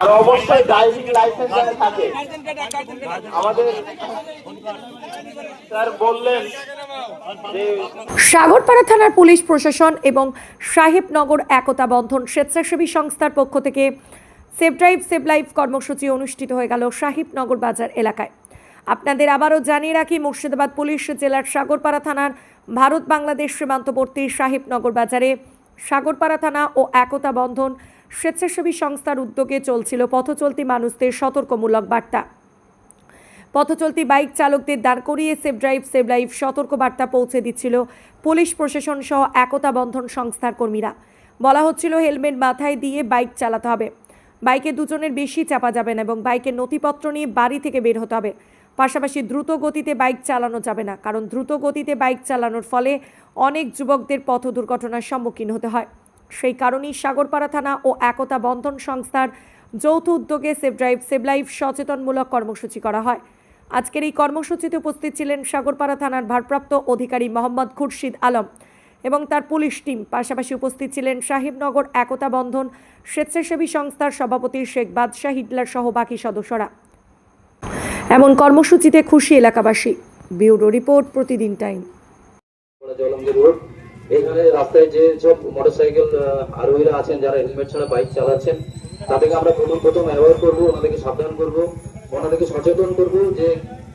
অবশ্যই driving licence থাকে, আমাদের স্যার বললেন সাগরপাড়া থানার পুলিশ প্রশাসন এবং সাহেবনগর একতা বন্ধন স্বেচ্ছাসেবী সংস্থার পক্ষ থেকে সেভ ড্রাইভ, সেভ লাইফ কর্মসূচি অনুষ্ঠিত হয়ে গেল সাহিবনগর বাজার এলাকায়। আপনাদের আবারও জানিয়ে রাখি, মুর্শিদাবাদ পুলিশ জেলার সাগরপাড়া থানার ভারত বাংলাদেশ সীমান্তবর্তী সাহেবনগর বাজারে সাগরপাড়া থানা ও একতা বন্ধন স্বেচ্ছাসেবী সংস্থার উদ্যোগে চলছিল পথচলতি মানুষদের সতর্কমূলক বার্তা। পথচলতি বাইক চালকদের দাঁড় করিয়ে সেভ ড্রাইভ সেভ লাইফ সতর্ক বার্তা পৌঁছে দিচ্ছিল পুলিশ প্রশাসন সহ একতা বন্ধন সংস্থার কর্মীরা। বলা হচ্ছিল হেলমেট মাথায় দিয়ে বাইক চালাতে হবে। বাইকে দুজনের বেশি চাপা যাবে না এবং বাইকের নথিপত্র নিয়ে বাড়ি থেকে বের হতে হবে। পাশাপাশি দ্রুত গতিতে বাইক চালানো যাবে না, কারণ দ্রুত গতিতে বাইক চালানোর ফলে অনেক যুবকদের পথ দুর্ঘটনার সম্মুখীন হতে হয়। সেই কারণেই সাগরপাড়া থানা ও একতা বন্ধন সংস্থার যৌথ উদ্যোগে সেভ ড্রাইভ, সেভ লাইফ সচেতনমূলক কর্মসূচি করা হয়। আজকের এই কর্মসূচিতে উপস্থিত ছিলেন সাগরপাড়া থানার ভারপ্রাপ্ত অধিকারী মোহাম্মদ খুরশিদ আলম এবং তার পুলিশ টিম। পাশাপাশি উপস্থিত ছিলেন সাহেবনগর একতা বন্ধন স্বেচ্ছাসেবী সংস্থার সভাপতি শেখ বাদশাহ হিটলার সহ বাকি সদস্যরা। এমন কর্মসূচিতে খুশি এলাকাবাসী। Bureau report Pratidin Time. এখানে রাস্তায় যে সব মোটরসাইকেল আরোহীরা আছেন, যারা হেলমেট ছাড়া বাইক চালাচ্ছেন, তাদেরকে আমরা প্রথম প্রথম অ্যাওয়ার করব, ওনাদেরকে সাবধান করব, ওনাদেরকে সচেতন করব যে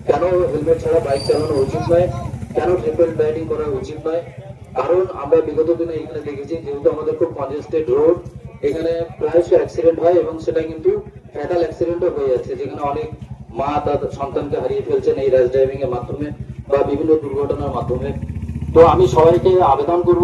কেন হেলমেট ছাড়া বাইক চালানো উচিত নয়, কেন ট্রিপল রাইডিং করা উচিত নয়। কারণ আমরা বিগত দিনে এখানে দেখেছি, যেহেতু আমাদের খুব কনজেস্টেড রোড এখানে প্রায়শই অ্যাক্সিডেন্ট হয় এবং সেটা কিন্তু ফ্যাটাল অ্যাক্সিডেন্টও হয়ে যাচ্ছে, যেখানে অনেক মা তার সন্তানকে হারিয়ে ফেলছেন এই র্যাশ ড্রাইভিং এর মাধ্যমে বা বিভিন্ন দুর্ঘটনার মাধ্যমে। তো আমি সবাইকে আবেদন করব